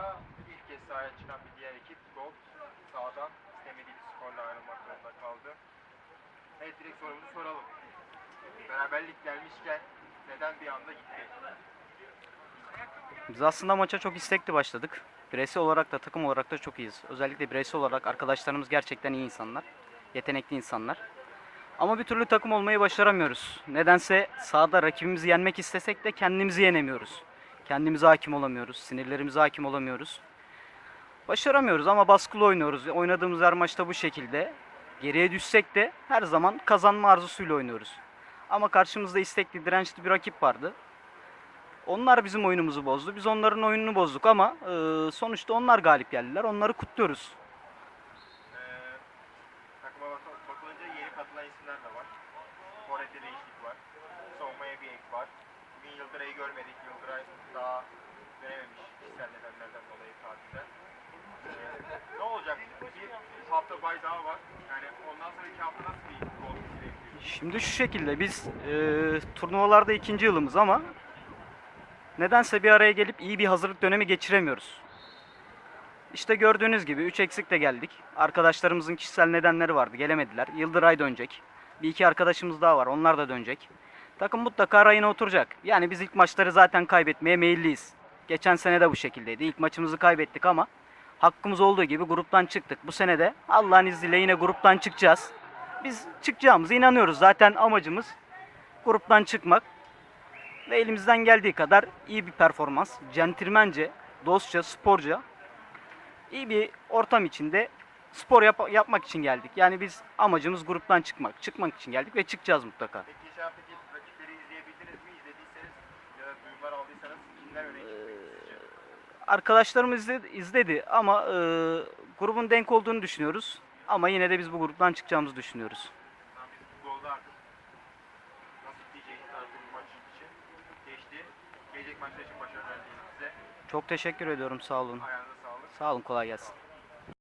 sonra ilk kez sahaya çıkan bir diğer ekip Gold sağdan istemediği bir skorla ayrılmak zorunda kaldı. Evet direkt sorumuzu soralım. Beraberlik gelmişken neden bir anda gitti? Biz aslında maça çok istekli başladık. Bireysel olarak da takım olarak da çok iyiyiz. Özellikle bireysel olarak arkadaşlarımız gerçekten iyi insanlar. Yetenekli insanlar. Ama bir türlü takım olmayı başaramıyoruz. Nedense sahada rakibimizi yenmek istesek de kendimizi yenemiyoruz. Kendimize hakim olamıyoruz. Sinirlerimize hakim olamıyoruz. Başaramıyoruz ama baskılı oynuyoruz. Oynadığımız her maçta bu şekilde. Geriye düşsek de her zaman kazanma arzusuyla oynuyoruz. Ama karşımızda istekli, dirençli bir rakip vardı. Onlar bizim oyunumuzu bozdu. Biz onların oyununu bozduk ama e, sonuçta onlar galip geldiler. Onları kutluyoruz. Ee, takıma bak- bakılınca yeni katılan isimler de var. Forvet'te değişiklik var. Bay daha var. Yani ondan sonra iki hafta nasıl bir? Şimdi şu şekilde biz e, turnuvalarda ikinci yılımız ama nedense bir araya gelip iyi bir hazırlık dönemi geçiremiyoruz. İşte gördüğünüz gibi 3 eksikle geldik. Arkadaşlarımızın kişisel nedenleri vardı. Gelemediler. Yıldıray dönecek. Bir iki arkadaşımız daha var. Onlar da dönecek. Takım mutlaka rayına oturacak. Yani biz ilk maçları zaten kaybetmeye meyilliyiz. Geçen sene de bu şekildeydi. İlk maçımızı kaybettik ama hakkımız olduğu gibi gruptan çıktık. Bu sene de Allah'ın izniyle yine gruptan çıkacağız. Biz çıkacağımıza inanıyoruz. Zaten amacımız gruptan çıkmak. Ve elimizden geldiği kadar iyi bir performans, centilmence, dostça, sporca, iyi bir ortam içinde spor yap- yapmak için geldik. Yani biz amacımız gruptan çıkmak. Çıkmak için geldik ve çıkacağız mutlaka. Peki Arkadaşlarımız izledi, izledi ama e, grubun denk olduğunu düşünüyoruz. Ama yine de biz bu gruptan çıkacağımızı düşünüyoruz. Tamam, biz bu golda artık nasıl diyeceğiz artık bu maç için geçti. Gelecek maçlar için başarılar dilerim size. Çok teşekkür ediyorum. Sağ olun. Ayağınıza sağlık. Sağ olun. Kolay gelsin.